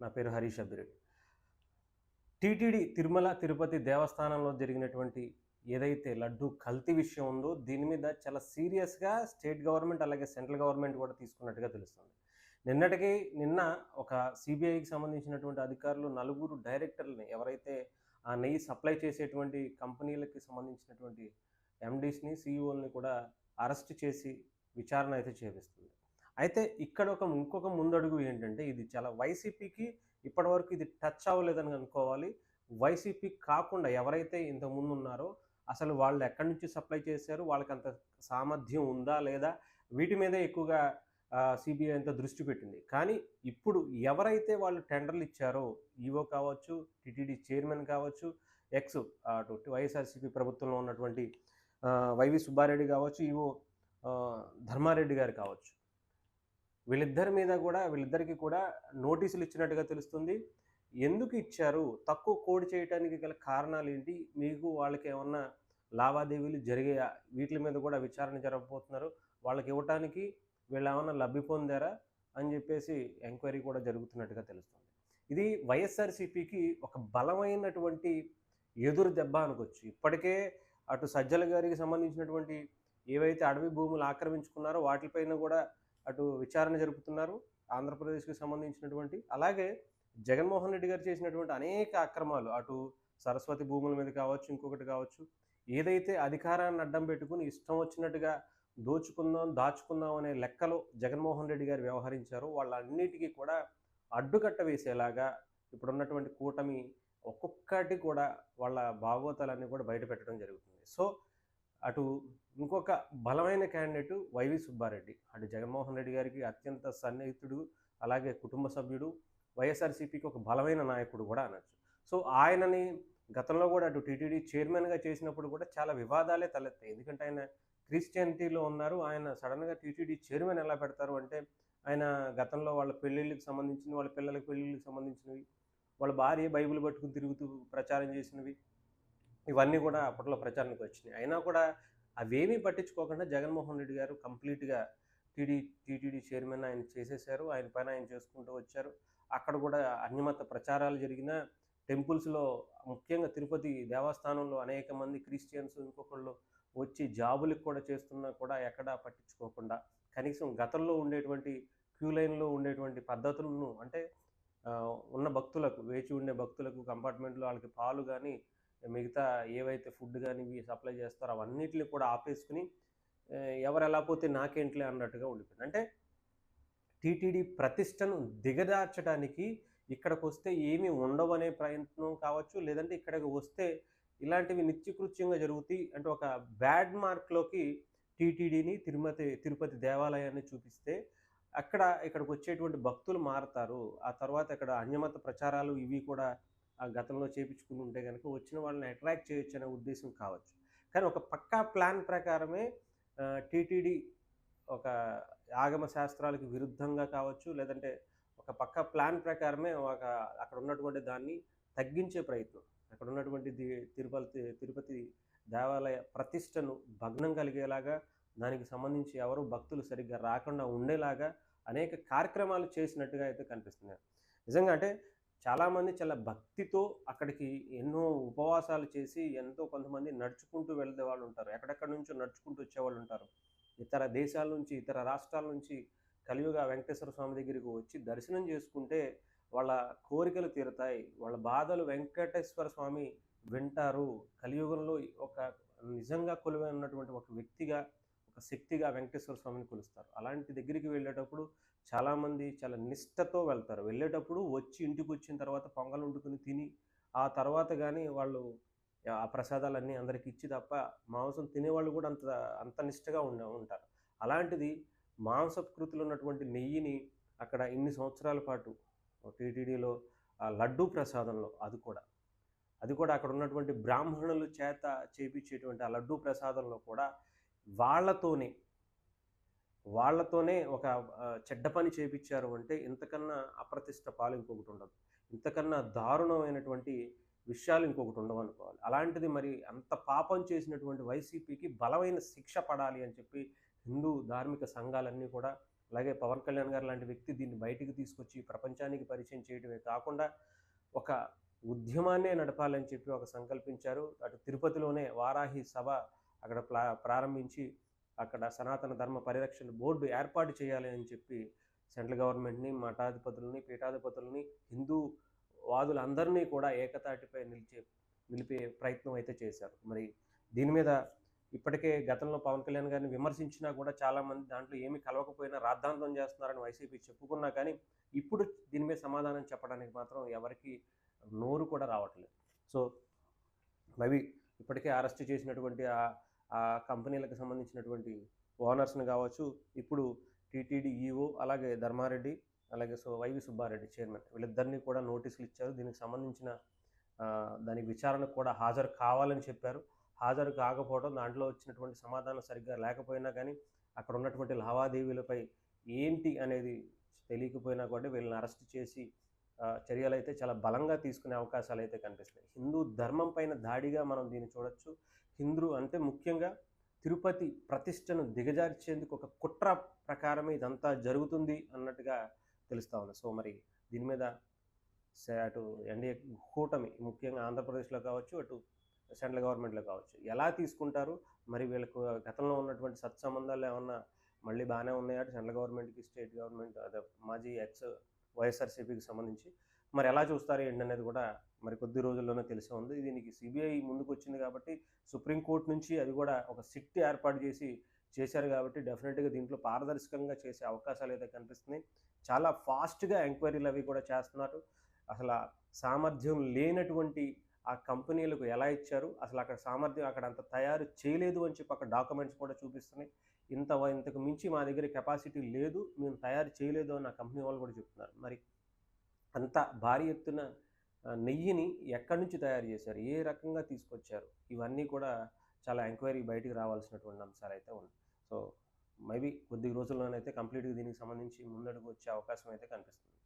నా పేరు హరీష్ అబ్బిరెడ్డి. టీటీడీ తిరుమల తిరుపతి దేవస్థానంలో జరిగినటువంటి ఏదైతే లడ్డు కల్తీ విషయం ఉందో దీని మీద చాలా సీరియస్గా స్టేట్ గవర్నమెంట్ అలాగే సెంట్రల్ గవర్నమెంట్ కూడా తీసుకున్నట్టుగా తెలుస్తుంది. నిన్నటికి నిన్న ఒక సిబిఐకి సంబంధించినటువంటి అధికారులు నలుగురు డైరెక్టర్లని ఎవరైతే ఆ నెయ్యి సప్లై చేసేటువంటి కంపెనీలకి సంబంధించినటువంటి ఎండీస్ని సీఈఓల్ని కూడా అరెస్ట్ చేసి విచారణ అయితే చేపిస్తుంది. అయితే ఇక్కడ ఒక ఇంకొక ముందడుగు ఏంటంటే ఇది చాలా వైసీపీకి ఇప్పటివరకు ఇది టచ్ అవ్వలేదని అనుకోవాలి. వైసీపీ కాకుండా ఎవరైతే ఇంతకుముందు ఉన్నారో అసలు వాళ్ళు ఎక్కడి నుంచి సప్లై చేశారు వాళ్ళకి అంత సామర్థ్యం ఉందా లేదా వీటి మీదే ఎక్కువగా సిబిఐ అంతా దృష్టి పెట్టింది. కానీ ఇప్పుడు ఎవరైతే వాళ్ళు టెండర్లు ఇచ్చారో ఈవో కావచ్చు టిటిడి చైర్మన్ కావచ్చు ఎక్స్ అటు వైఎస్ఆర్సీపీ ప్రభుత్వంలో ఉన్నటువంటి వైవి సుబ్బారెడ్డి కావచ్చు ఈవో ధర్మారెడ్డి గారు కావచ్చు వీళ్ళిద్దరి మీద కూడా వీళ్ళిద్దరికి కూడా నోటీసులు ఇచ్చినట్టుగా తెలుస్తుంది. ఎందుకు ఇచ్చారు? తక్కువ కోడ్ చేయడానికి గల కారణాలు ఏంటి మీకు వాళ్ళకి ఏమన్నా లావాదేవీలు జరిగే వీటి మీద కూడా విచారణ జరగబోతున్నారు వాళ్ళకి ఇవ్వటానికి వీళ్ళు ఏమన్నా లబ్ధి పొందారా? అని చెప్పేసి ఎంక్వైరీ కూడా జరుగుతున్నట్టుగా తెలుస్తుంది. ఇది వైఎస్ఆర్సీపీకి ఒక బలమైనటువంటి ఎదురు దెబ్బ అనుకోవచ్చు. ఇప్పటికే అటు సజ్జల గారికి సంబంధించినటువంటి ఏవైతే అడవి భూములు ఆక్రమించుకున్నారో వాటిపైన కూడా అటు విచారణ జరుపుతున్నారు ఆంధ్రప్రదేశ్కి సంబంధించినటువంటి అలాగే జగన్మోహన్ రెడ్డి గారు చేసినటువంటి అనేక అక్రమాలు అటు సరస్వతి భూముల మీద కావచ్చు ఇంకొకటి కావచ్చు ఏదైతే అధికారాన్ని అడ్డం పెట్టుకుని ఇష్టం వచ్చినట్టుగా దోచుకుందాం దాచుకుందాం అనే లెక్కలో జగన్మోహన్ రెడ్డి గారు వ్యవహరించారో వాళ్ళన్నిటికీ కూడా అడ్డుకట్ట వేసేలాగా ఇప్పుడున్నటువంటి కూటమి ఒక్కొక్కటి కూడా వాళ్ళ భాగోతాలన్నీ కూడా బయట పెట్టడం జరుగుతుంది. సో అటు ఇంకొక బలమైన క్యాండిడేటు వైవి సుబ్బారెడ్డి. అటు జగన్మోహన్ రెడ్డి గారికి అత్యంత సన్నిహితుడు అలాగే కుటుంబ సభ్యుడు వైఎస్ఆర్సీపీకి ఒక బలమైన నాయకుడు కూడా అనొచ్చు. సో ఆయనని గతంలో కూడా అటు టీటీడీ చైర్మన్గా చేసినప్పుడు కూడా చాలా వివాదాలే తలెత్తాయి. ఎందుకంటే ఆయన క్రిస్టియానిటీలో ఉన్నారు. ఆయన సడన్గా టీటీడీ చైర్మన్ ఎలా పెడతారు అంటే ఆయన గతంలో వాళ్ళ పెళ్ళిళ్ళకి సంబంధించిన వాళ్ళ పిల్లలకి పెళ్ళిళ్ళకి సంబంధించినవి వాళ్ళ భార్య బైబిల్ పట్టుకుని తిరుగుతూ ప్రచారం చేసినవి ఇవన్నీ కూడా అప్పట్లో ప్రచారానికి వచ్చినాయి. అయినా కూడా అవేమీ పట్టించుకోకుండా జగన్మోహన్ రెడ్డి గారు కంప్లీట్గా టీడీ టీటీడీ చైర్మన్ ఆయన చేసేశారు ఆయన పైన ఆయన చేసుకుంటూ వచ్చారు. అక్కడ కూడా అన్యమత ప్రచారాలు జరిగిన టెంపుల్స్లో ముఖ్యంగా తిరుపతి దేవస్థానంలో అనేక మంది క్రిస్టియన్స్ ఇంకొకళ్ళు వచ్చి జాబులకు కూడా చేస్తున్నా కూడా ఎక్కడా పట్టించుకోకుండా కనీసం గతంలో ఉండేటువంటి క్యూ లైన్లో ఉండేటువంటి పద్ధతులను అంటే ఉన్న భక్తులకు వేచి ఉండే భక్తులకు కంపార్ట్మెంట్లో వాళ్ళకి పాలు కానీ మిగతా ఏవైతే ఫుడ్ కానీ ఇవి సప్లై చేస్తారో అవన్నిటిని కూడా ఆపేసుకుని ఎవరు ఎలా పోతే నాకేంట్లే అన్నట్టుగా ఉండిపోయింది. అంటే టీటీడీ ప్రతిష్టను దిగదార్చడానికి ఇక్కడికి వస్తే ఏమీ ఉండవు అనే ప్రయత్నం కావచ్చు లేదంటే ఇక్కడికి వస్తే ఇలాంటివి నిత్యకృత్యంగా జరుగుతాయి అంటే ఒక బ్యాడ్ మార్క్లోకి టీటీడీని తిరుమతి తిరుపతి దేవాలయాన్ని చూపిస్తే అక్కడ ఇక్కడికి వచ్చేటువంటి భక్తులు మారతారు. ఆ తర్వాత ఇక్కడ అన్యమత ప్రచారాలు ఇవి కూడా ఆ గతంలో చేపించుకుని ఉంటే కనుక వచ్చిన వాళ్ళని అట్రాక్ట్ చేయొచ్చు అనే ఉద్దేశం కావచ్చు. కానీ ఒక పక్కా ప్లాన్ ప్రకారమే టీటీడీ ఒక ఆగమ శాస్త్రాలకు విరుద్ధంగా కావచ్చు లేదంటే ఒక పక్క ప్లాన్ ప్రకారమే ఒక అక్కడ ఉన్నటువంటి దాన్ని తగ్గించే ప్రయత్నం. అక్కడ ఉన్నటువంటి తిరుపతి తిరుపతి దేవాలయ ప్రతిష్టను భగ్నం కలిగేలాగా దానికి సంబంధించి ఎవరు భక్తులు సరిగ్గా రాకుండా ఉండేలాగా అనేక కార్యక్రమాలు చేసినట్టుగా అయితే కనిపిస్తుంది నిజంగా అంటే చాలామంది చాలా భక్తితో అక్కడికి ఎన్నో ఉపవాసాలు చేసి ఎంతో కొంతమంది నడుచుకుంటూ వెళ్ళే వాళ్ళు ఉంటారు. ఎక్కడెక్కడి నుంచో నడుచుకుంటూ వచ్చేవాళ్ళు ఉంటారు. ఇతర దేశాల నుంచి ఇతర రాష్ట్రాల నుంచి కలియుగ వెంకటేశ్వర స్వామి దగ్గరికి వచ్చి దర్శనం చేసుకుంటే వాళ్ళ కోరికలు తీరుతాయి. వాళ్ళ బాధలు వెంకటేశ్వర స్వామి వింటారు. కలియుగంలో ఒక నిజంగా కొలువై ఉన్నటువంటి ఒక వ్యక్తిగా ఒక శక్తిగా వెంకటేశ్వర స్వామిని కొలుస్తారు. అలాంటి దగ్గరికి వెళ్ళేటప్పుడు చాలామంది చాలా నిష్టతో వెళ్తారు. వెళ్ళేటప్పుడు వచ్చి ఇంటికి వచ్చిన తర్వాత పొంగల్ వండుకుని తిని ఆ తర్వాత కానీ వాళ్ళు ఆ ప్రసాదాలన్నీ అందరికి ఇచ్చి తప్ప మాంసం తినేవాళ్ళు కూడా అంత అంత నిష్టగా ఉండ ఉంటారు. అలాంటిది మాంసకృతులు ఉన్నటువంటి నెయ్యిని అక్కడ ఇన్ని సంవత్సరాల పాటు టీటీడీలో ఆ లడ్డూ ప్రసాదంలో అది కూడా అది కూడా అక్కడ ఉన్నటువంటి బ్రాహ్మణుల చేత చేపించేటువంటి ఆ లడ్డూ ప్రసాదంలో కూడా వాళ్ళతోనే వాళ్ళతోనే ఒక చెడ్డ పని చేపించారు అంటే ఇంతకన్నా అప్రతిష్ట పాలు ఇంకొకటి ఉండదు. ఇంతకన్నా దారుణమైనటువంటి విషయాలు ఇంకొకటి ఉండవు అనుకోవాలి. అలాంటిది మరి అంత పాపం చేసినటువంటి వైసీపీకి బలమైన శిక్ష పడాలి అని చెప్పి హిందూ ధార్మిక సంఘాలన్నీ కూడా అలాగే పవన్ కళ్యాణ్ గారు లాంటి వ్యక్తి దీన్ని బయటికి తీసుకొచ్చి ప్రపంచానికి పరిచయం చేయడమే కాకుండా ఒక ఉద్యమాన్నే నడపాలని చెప్పి ఒక సంకల్పించారు. అటు తిరుపతిలోనే వారాహి సభ అక్కడ ప్లా ప్రారంభించి అక్కడ సనాతన ధర్మ పరిరక్షణ బోర్డు ఏర్పాటు చేయాలి అని చెప్పి సెంట్రల్ గవర్నమెంట్ని మఠాధిపతులని పీఠాధిపతులని హిందూ వాదులందరినీ కూడా ఏకతాటిపై నిలిచే నిలిపే ప్రయత్నం అయితే చేశారు. మరి దీని మీద ఇప్పటికే గతంలో పవన్ కళ్యాణ్ గారిని విమర్శించినా కూడా చాలామంది దాంట్లో ఏమి కలవకపోయినా రాద్ధాంతం చేస్తున్నారని వైసీపీ చెప్పుకున్నా కానీ ఇప్పుడు దీని మీద సమాధానం చెప్పడానికి మాత్రం ఎవరికి నోరు కూడా రావట్లేదు. సో మేబీ ఇప్పటికే అరెస్ట్ చేసినటువంటి ఆ ఆ కంపెనీలకు సంబంధించినటువంటి ఓనర్స్ని కావచ్చు ఇప్పుడు టీటీడీ ఈఓ అలాగే ధర్మారెడ్డి అలాగే సో వైవి సుబ్బారెడ్డి చైర్మన్ వీళ్ళిద్దరినీ కూడా నోటీసులు ఇచ్చారు. దీనికి సంబంధించిన దానికి విచారణకు కూడా హాజరు కావాలని చెప్పారు. హాజరు కాకపోవడం దాంట్లో వచ్చినటువంటి సమాధానం సరిగ్గా లేకపోయినా కానీ అక్కడ ఉన్నటువంటి లావాదేవీలపై ఏంటి అనేది తెలియకపోయినా కూడా వీళ్ళని అరెస్ట్ చేసి చర్యలు అయితే చాలా బలంగా తీసుకునే అవకాశాలు అయితే కనిపిస్తున్నాయి. హిందూ ధర్మం పైన దాడిగా మనం దీన్ని చూడొచ్చు. హిందూ అంటే ముఖ్యంగా తిరుపతి ప్రతిష్టను దిగజార్చేందుకు ఒక కుట్ర ప్రకారమే ఇదంతా జరుగుతుంది అన్నట్టుగా తెలుస్తా ఉంది. సో మరి దీని మీద అటు ఎన్డీఏ కూటమి ముఖ్యంగా ఆంధ్రప్రదేశ్లో కావచ్చు అటు సెంట్రల్ గవర్నమెంట్లో కావచ్చు ఎలా తీసుకుంటారు? మరి వీళ్ళకు గతంలో ఉన్నటువంటి సత్సంబంధాలు ఏమన్నా మళ్ళీ బాగానే ఉన్నాయా? అటు సెంట్రల్ గవర్నమెంట్కి స్టేట్ గవర్నమెంట్ అదే మాజీ ఎక్స్ వైఎస్ఆర్సీపీకి సంబంధించి మరి ఎలా చూస్తారు ఏంటి అనేది కూడా మరి కొద్ది రోజుల్లోనే తెలిసే ఉంది. దీనికి సిబిఐ ముందుకు వచ్చింది కాబట్టి సుప్రీంకోర్టు నుంచి అది కూడా ఒక సిట్ ఏర్పాటు చేసి చేశారు కాబట్టి డెఫినెట్గా దీంట్లో పారదర్శకంగా చేసే అవకాశాలు అయితే కనిపిస్తున్నాయి. చాలా ఫాస్ట్గా ఎంక్వైరీలు అవి కూడా చేస్తున్నారు. అసలు సామర్థ్యం లేనటువంటి ఆ కంపెనీలకు ఎలా ఇచ్చారు? అసలు అక్కడ సామర్థ్యం అక్కడ అంత తయారు చేయలేదు అని చెప్పి అక్కడ డాక్యుమెంట్స్ కూడా చూపిస్తున్నాయి. ఇంత ఇంతకు మించి మా దగ్గర కెపాసిటీ లేదు. మేము తయారు చేయలేదు అని ఆ కంపెనీ వాళ్ళు కూడా చెప్తున్నారు. మరి అంత భారీ ఎత్తున నెయ్యిని ఎక్కడి నుంచి తయారు చేశారు? ఏ రకంగా తీసుకొచ్చారు? ఇవన్నీ కూడా చాలా ఎంక్వైరీ బయటికి రావాల్సినటువంటి అంశాలు అయితే ఉన్నాయి. సో మేబీ కొద్ది రోజుల్లోనైతే కంప్లీట్గా దీనికి సంబంధించి ముందడుగు వచ్చే అవకాశం అయితే కనిపిస్తుంది.